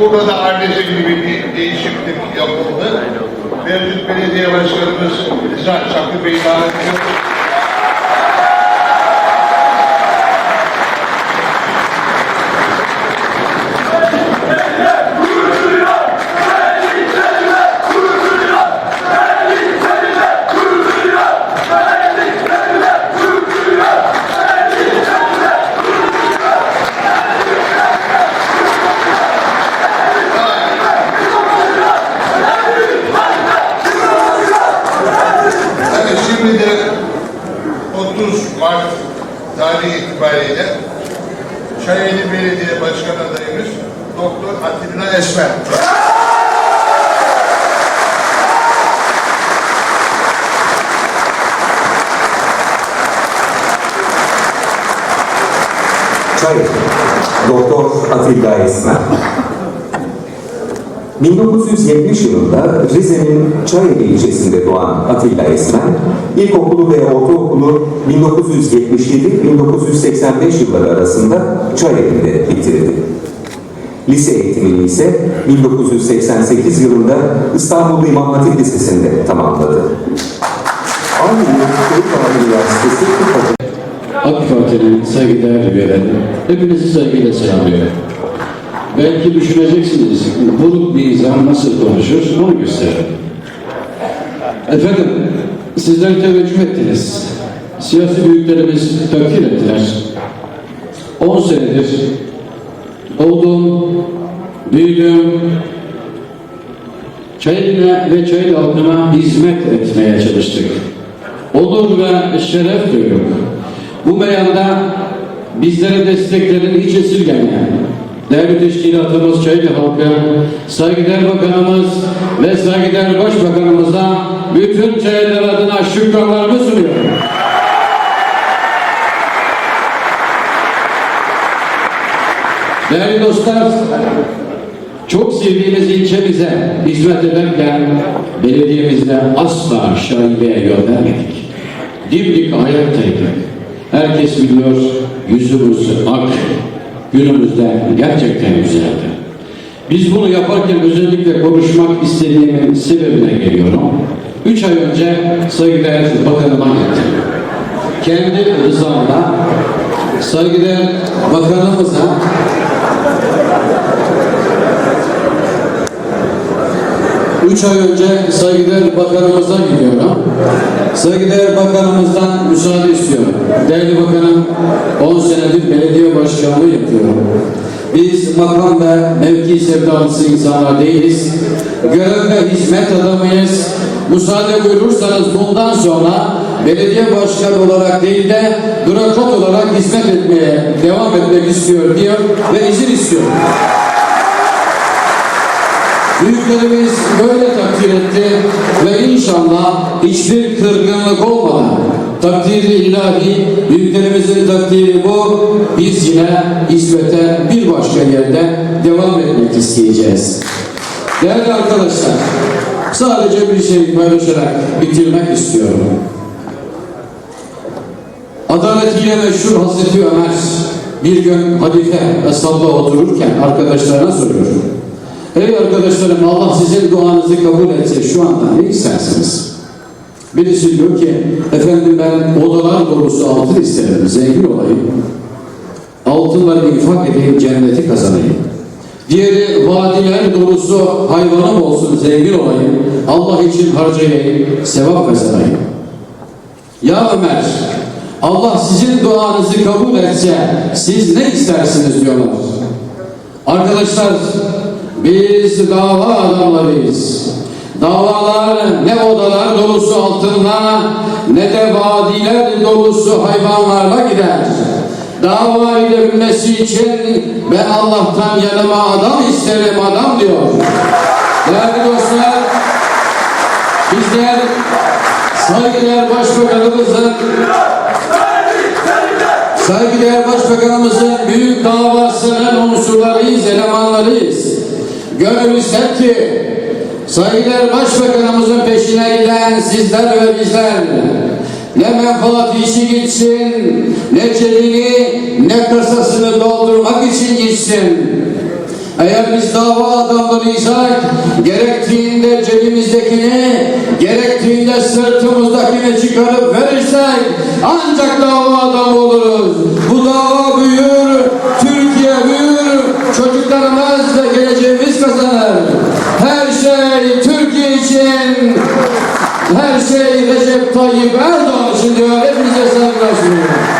Burada da annesi gibi bir değişiklik yapıldı. Mevcut belediye başkanımız Rıza Çakı Bey'i davet tarihi itibariyle Çayeli Belediye Başkan adayımız Doktor Atilla Esmer. Çay, Doktor Atilla Esmer. 1970 yılında Rize'nin Çayeli ilçesinde doğan Atilla Esmer, ilkokulu ve ortaokulu 1977-1985 yılları arasında Çayeli'de bitirdi. Lise eğitimini ise 1988 yılında İstanbul İmam Hatip Lisesi'nde tamamladı. Aynı yıl Kırıkkale Üniversitesi Tıp Fakültesi AK Parti'nin saygıdeğer üyeleri, hepinizi saygıyla selamlıyorum. Belki düşüneceksiniz, buruk bir insan nasıl konuşur, onu gösterelim. Efendim, sizler teveccüh ettiniz. Siyasi büyüklerimiz takdir ettiler. 10 senedir doğdum, büyüdüm, Çayeli'ne ve Çayeli halkına hizmet etmeye çalıştık. Onur ve şeref duyduk. Bu meyanda bizlere desteklerin hiç esirgemeyen değerli teşkilatımız Çayeli halkı, saygıdeğer bakanımız ve saygıdeğer başbakanımıza bütün Çayeliler adına şükranlarımı sunuyorum. Değerli dostlar, çok sevdiğimiz ilçemize hizmet ederken belediyemizde asla şaibeye yol vermedik. Dimdik ayaktaydık. Herkes biliyor yüzümüz ak, günümüzde gerçekten güzeldi. Biz bunu yaparken özellikle konuşmak istediğimin sebebine geliyorum. Üç ay önce saygıdeğer bakanıma gittim. Kendi rızamla saygıdeğer bakanımıza Üç ay önce saygıdeğer bakanımıza gidiyorum. Saygıdeğer bakanımızdan müsaade istiyorum. Değerli bakanım 10 senedir belediye başkanlığı yapıyorum. Biz makam ve mevki sevdalısı insanlar değiliz. Görev ve hizmet adamıyız. Müsaade buyurursanız bundan sonra belediye başkanı olarak değil de bürokrat olarak hizmet etmeye devam etmek istiyor diyor ve izin istiyor. Büyüklerimiz böyle takdir etti ve inşallah hiçbir kırgınlık olmadan takdiri ilahi, büyüklerimizin takdiri bu. Biz yine hizmete bir başka yerde devam etmek isteyeceğiz. Değerli arkadaşlar, sadece bir şey paylaşarak bitirmek istiyorum. Adaletiyle meşhur Hazreti Ömer bir gün halife Esad'da otururken arkadaşlarına soruyor. Ey arkadaşlarım Allah sizin duanızı kabul etse şu anda ne istersiniz? Birisi diyor ki efendim ben odalar dolusu altın isterim, zengin olayım. Altınları infak edeyim, cenneti kazanayım. Diğeri vadiler dolusu hayvanım olsun, zengin olayım. Allah için harcayayım, sevap kazanayım. Ya Ömer, Allah sizin duanızı kabul etse siz ne istersiniz diyorlar. Arkadaşlar biz dava adamlarıyız. Davalar ne odalar dolusu altınla ne de vadiler dolusu hayvanlarla gider. Dava ilerlemesi için ben Allah'tan yanıma adam isterim adam diyor. Değerli dostlar bizler saygıdeğer başbakanımızın Saygıdeğer Başbakanımızın büyük davasının unsurlarıyız, elemanlarıyız. Gönül ki saygıdeğer Başbakanımızın peşine giden sizler ve bizler ne menfaat işi gitsin, ne cebini, ne kasasını doldurmak için gitsin. Eğer biz dava adamlarıysak gerektiğinde cebimizdekini, gerektiğinde sırtımızdakini çıkarıp verirsek ancak dava adamı oluruz. Bu dava büyür, Türkiye büyür, çocuklarımız ve geleceğimiz kazanır. Şey Türkiye için, her şey Recep Tayyip Erdoğan için diyor. Hepinize saygılar sunuyorum.